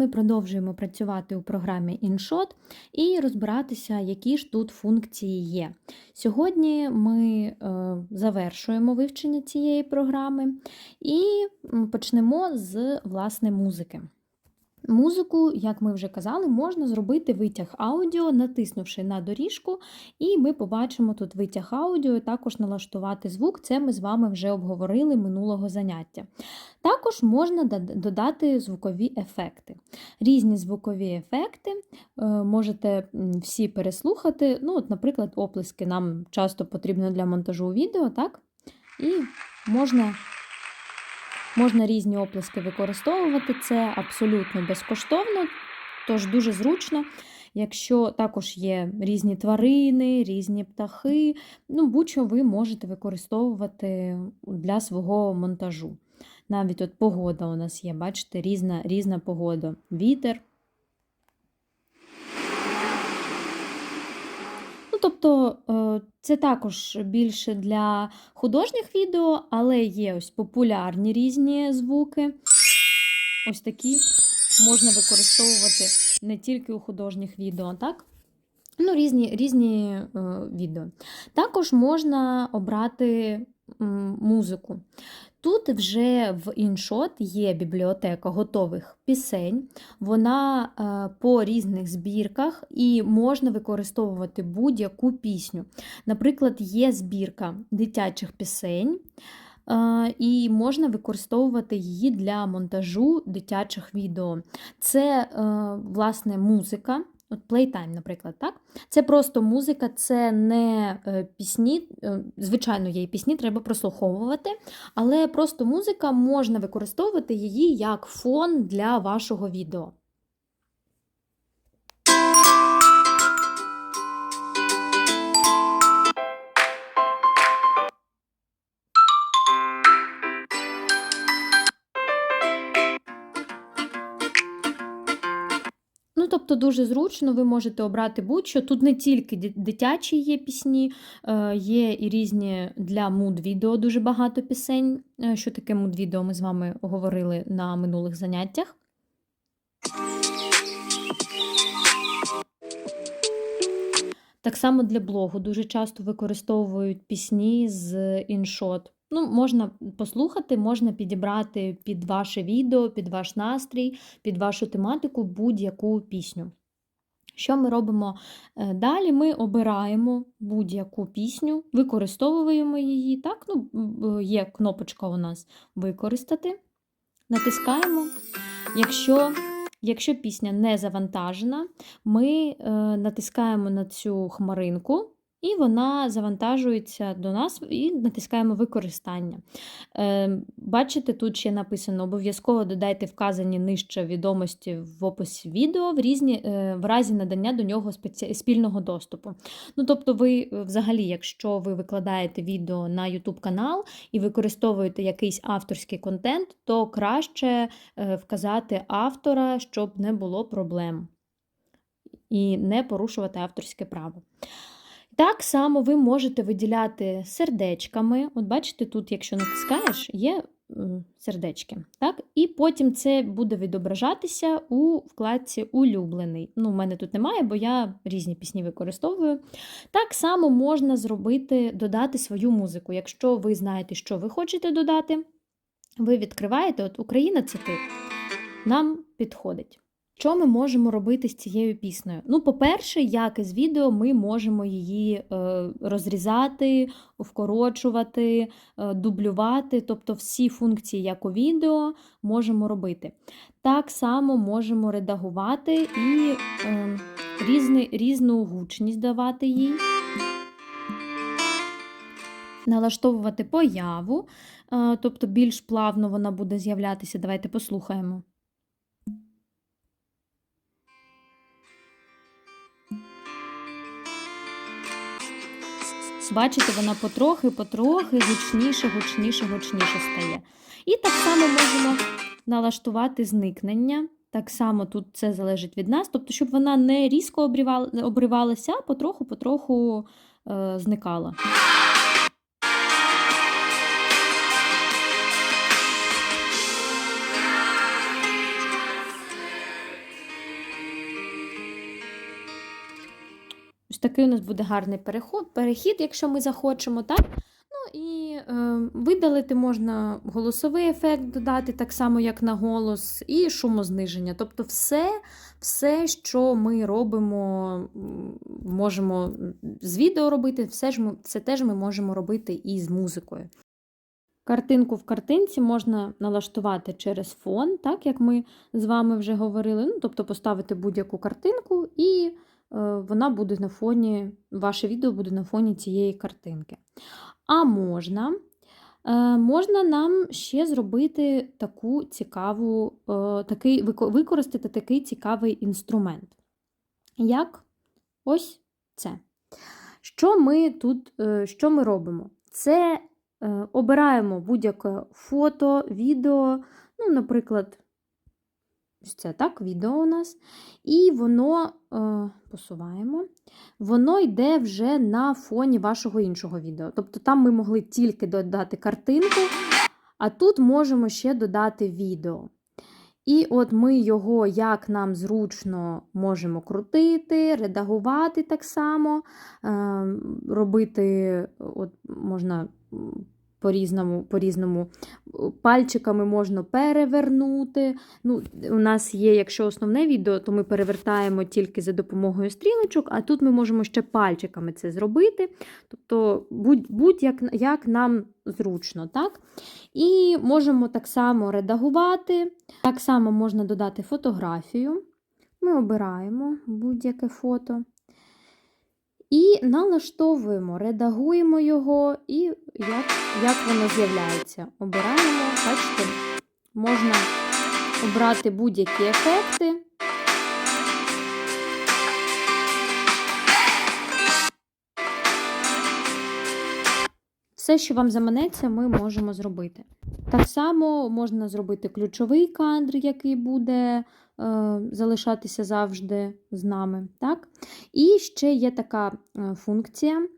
Ми продовжуємо працювати у програмі InShot і розбиратися, які ж тут функції є. Сьогодні ми е, завершуємо вивчення цієї програми і почнемо з власне музики. Музику, як ми вже казали, можна зробити витяг аудіо, натиснувши на доріжку, і ми побачимо тут витяг аудіо, також налаштувати звук. Це ми з вами вже обговорили минулого заняття. Також можна додати звукові ефекти. Різні звукові ефекти е, можете всі переслухати. Ну, от, Наприклад, оплески нам часто потрібно для монтажу відео, так? І можна Можна різні оплески використовувати, це абсолютно безкоштовно, тож дуже зручно. Якщо також є різні тварини, різні птахи, ну будь-що ви можете використовувати для свого монтажу. Навіть от погода у нас є, бачите, різна, різна погода. Вітер. Тобто, е, це також більше для художніх відео, але є ось популярні різні звуки. Ось такі можна використовувати не тільки у художніх відео, так? Ну, різні, різні е, відео. Також можна обрати м, музику. Тут вже в InShot є бібліотека готових пісень. Вона е, по різних збірках і можна використовувати будь-яку пісню. Наприклад, є збірка дитячих пісень. е, І можна використовувати її для монтажу дитячих відео. Це, е, власне, музика. От Playtime, наприклад, так? Це просто музика, це не е, пісні. е, Звичайно, і пісні, треба прослуховувати, але просто музика можна використовувати її як фон для вашого відео. Тобто дуже зручно, ви можете обрати будь-що. Тут не тільки дитячі є пісні, е, є і різні для муд-відео дуже багато пісень. Е, Що таке муд-відео, ми з вами говорили на минулих заняттях. Так само для блогу дуже часто використовують пісні з InShot. Ну, можна послухати, можна підібрати під ваше відео, під ваш настрій, під вашу тематику будь-яку пісню. Що ми робимо е, далі? Ми обираємо будь-яку пісню, використовуємо її. Так, ну, є кнопочка у нас використати. Натискаємо. Якщо, якщо пісня не завантажена, ми е, натискаємо на цю хмаринку. І вона завантажується до нас і натискаємо використання. Е, бачите, тут ще написано: обов'язково додайте вказані нижче відомості в описі відео в, різні, е, в разі надання до нього спільного доступу. Ну, тобто, ви е, взагалі, якщо ви викладаєте відео на YouTube канал і використовуєте якийсь авторський контент, то краще е, вказати автора, щоб не було проблем і не порушувати авторське право. Так само ви можете виділяти сердечками. От бачите, тут, якщо натискаєш, є сердечки. Так? І потім це буде відображатися у вкладці Улюблений. Ну, в мене тут немає, бо я різні пісні використовую. Так само можна зробити, додати свою музику. Якщо ви знаєте, що ви хочете додати, ви відкриваєте, от Україна це ти. Нам підходить. Що ми можемо робити з цією піснею? Ну, по-перше, як і з відео, ми можемо її е, розрізати, вкорочувати, е, дублювати, тобто всі функції, як у відео, можемо робити. Так само можемо редагувати і е, різни, різну гучність давати їй. Налаштовувати появу, тобто більш плавно вона буде з'являтися. Давайте послухаємо. Бачите, вона потрохи, потрохи гучніше, гучніше, гучніше стає. І так само можемо налаштувати зникнення. Так само тут це залежить від нас, тобто, щоб вона не різко обривалася, а потроху-потроху е, зникала. Такий у нас буде гарний переход, перехід, якщо ми захочемо, так? Ну і е, видалити можна голосовий ефект додати, так само, як на голос, і шумозниження. Тобто все, все, що ми робимо, можемо з відео робити, все, ж ми, все теж ми можемо робити і з музикою. Картинку в картинці можна налаштувати через фон, так як ми з вами вже говорили. Ну, тобто поставити будь-яку картинку, і вона буде на фоні, ваше відео буде на фоні цієї картинки. А можна, е, можна нам ще зробити таку цікаву, е, такий, використати такий цікавий інструмент. Як ось це. Що ми тут е, що ми робимо? Це е, обираємо будь-яке фото, відео, ну, наприклад, це так, відео у нас, і воно е, посуваємо, воно йде вже на фоні вашого іншого відео. Тобто там ми могли тільки додати картинку, а тут можемо ще додати відео. І от ми його, як нам зручно, можемо крутити, редагувати так само, е, робити, от можна по-різному, по-різному. Пальчиками можна перевернути. Ну, у нас є, якщо основне відео, то ми перевертаємо тільки за допомогою стрілочок, а тут ми можемо ще пальчиками це зробити. Тобто, будь- будь-як як нам зручно. так? І можемо так само редагувати. Так само можна додати фотографію. Ми обираємо будь-яке фото. І налаштовуємо, редагуємо його, і як, як воно з'являється. Обираємо, бачите, можна обрати будь-які ефекти. Все, що вам заманеться, ми можемо зробити. Так само можна зробити ключовий кадр, який буде залишатися завжди з нами. Так? І ще є така е, функція.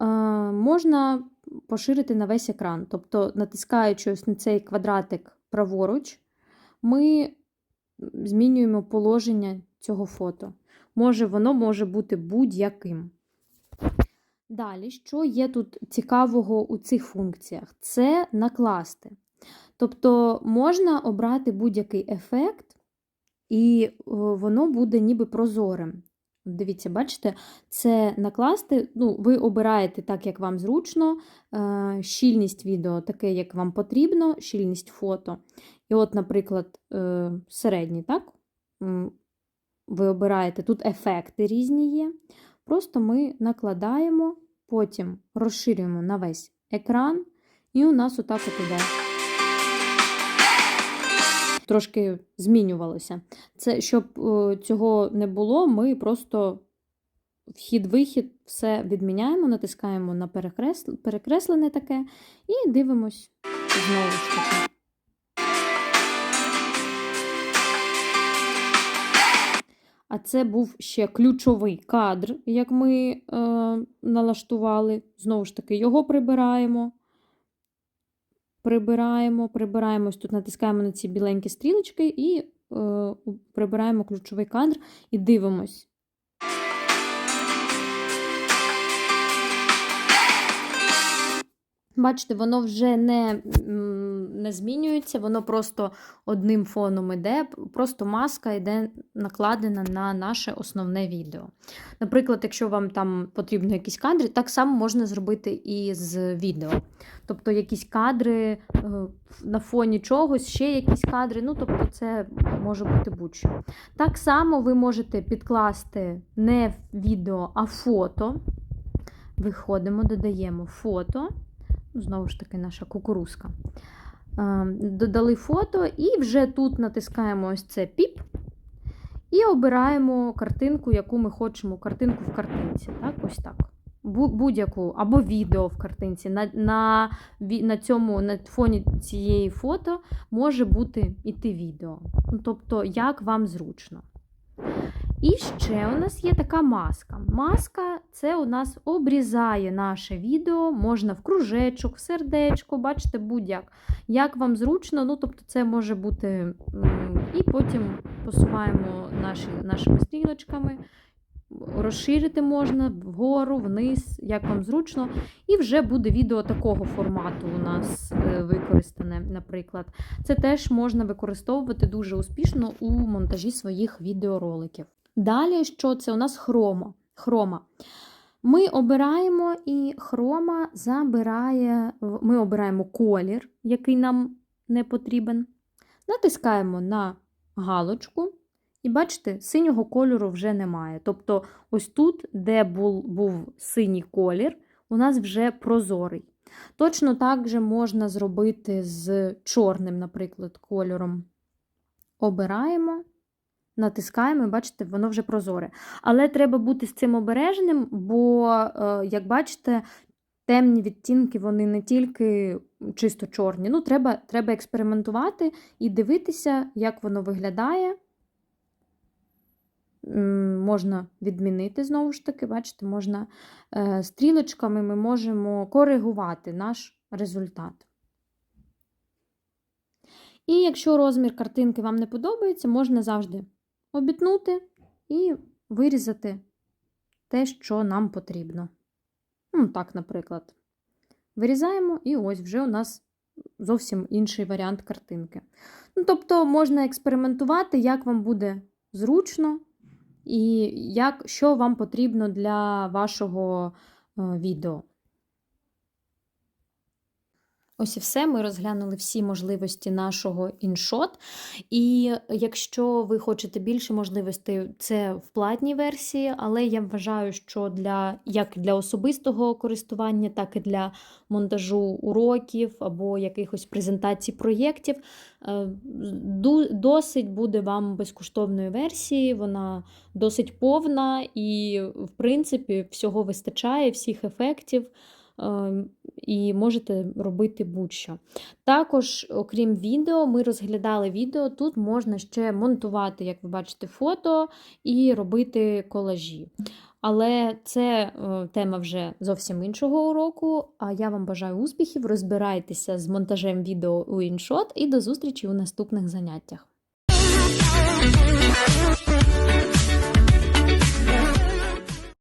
Е, можна поширити на весь екран. Тобто, натискаючи ось на цей квадратик праворуч, ми змінюємо положення цього фото. Може, воно може бути будь-яким. Далі, що є тут цікавого у цих функціях? Це накласти. Тобто можна обрати будь-який ефект, і е, воно буде ніби прозорим. Дивіться, бачите, це накласти, ну, ви обираєте так, як вам зручно, е, щільність відео таке, як вам потрібно, щільність фото. І от, наприклад, е, середній, так? Ви обираєте, тут ефекти різні є. Просто ми накладаємо, потім розширюємо на весь екран, і у нас отак от іде. Трошки змінювалося. Це, щоб е, цього не було, ми просто вхід-вихід все відміняємо, натискаємо на перекрес... перекреслене таке і дивимось знову ж таки. А це був ще ключовий кадр, як ми е, налаштували. Знову ж таки, його прибираємо. Прибираємо, прибираємось тут натискаємо на ці біленькі стрілочки і е, прибираємо ключовий кадр і дивимось. Бачите, воно вже не, не змінюється, воно просто одним фоном іде, просто маска йде накладена на наше основне відео. Наприклад, якщо вам там потрібно якісь кадри, так само можна зробити і з відео. Тобто якісь кадри е, на фоні чогось, ще якісь кадри, ну тобто це може бути будь-що. Так само ви можете підкласти не відео, а фото. Виходимо, додаємо фото. Ну, Знову ж таки, наша кукурузка. Е, Додали фото, і вже тут натискаємо ось це піп. І обираємо картинку, яку ми хочемо, картинку в картинці. Так, ось так. Будь-яку, або відео в картинці. На, на, на цьому на фоні цієї фото може бути іти відео. Ну, тобто, як вам зручно. І ще у нас є така маска. Маска це у нас обрізає наше відео, можна в кружечок, в сердечко, бачите, будь-як. Як вам зручно, ну тобто це може бути. І потім посуваємо наші, нашими стрілочками, розширити можна вгору, вниз, як вам зручно. І вже буде відео такого формату у нас е, використане, наприклад. Це теж можна використовувати дуже успішно у монтажі своїх відеороликів. Далі, що це у нас хрома. хрома. Ми обираємо, і хрома забирає, ми обираємо колір, який нам не потрібен. Натискаємо на галочку, і бачите, синього кольору вже немає. Тобто, ось тут, де був, був синій колір, у нас вже прозорий. Точно так же можна зробити з чорним, наприклад, кольором. Обираємо, натискаємо, і бачите, воно вже прозоре. Але треба бути з цим обережним, бо, е, як бачите, темні відтінки вони не тільки чисто чорні. Ну, треба, треба експериментувати і дивитися, як воно виглядає. Можна відмінити знову ж таки, бачите, можна е, стрілочками ми можемо коригувати наш результат. І якщо розмір картинки вам не подобається, можна завжди обітнути і вирізати те, що нам потрібно. Ну, так, наприклад. Вирізаємо, і ось вже у нас зовсім інший варіант картинки. Ну, тобто, можна експериментувати, як вам буде зручно, і як, що вам потрібно для вашого е, відео. Ось і все. Ми розглянули всі можливості нашого іншот. І якщо ви хочете більше можливостей, це в платній версії, але я вважаю, що для як для особистого користування, так і для монтажу уроків або якихось презентацій проєктів, е, досить буде вам безкоштовної версії. Вона досить повна і, в принципі, всього вистачає, всіх ефектів. Е, І можете робити будь-що. Також, окрім відео, ми розглядали відео. Тут можна ще монтувати, як ви бачите, фото і робити колажі. Але це е, тема вже зовсім іншого уроку. А я вам бажаю успіхів, розбирайтеся з монтажем відео у іншот і до зустрічі у наступних заняттях.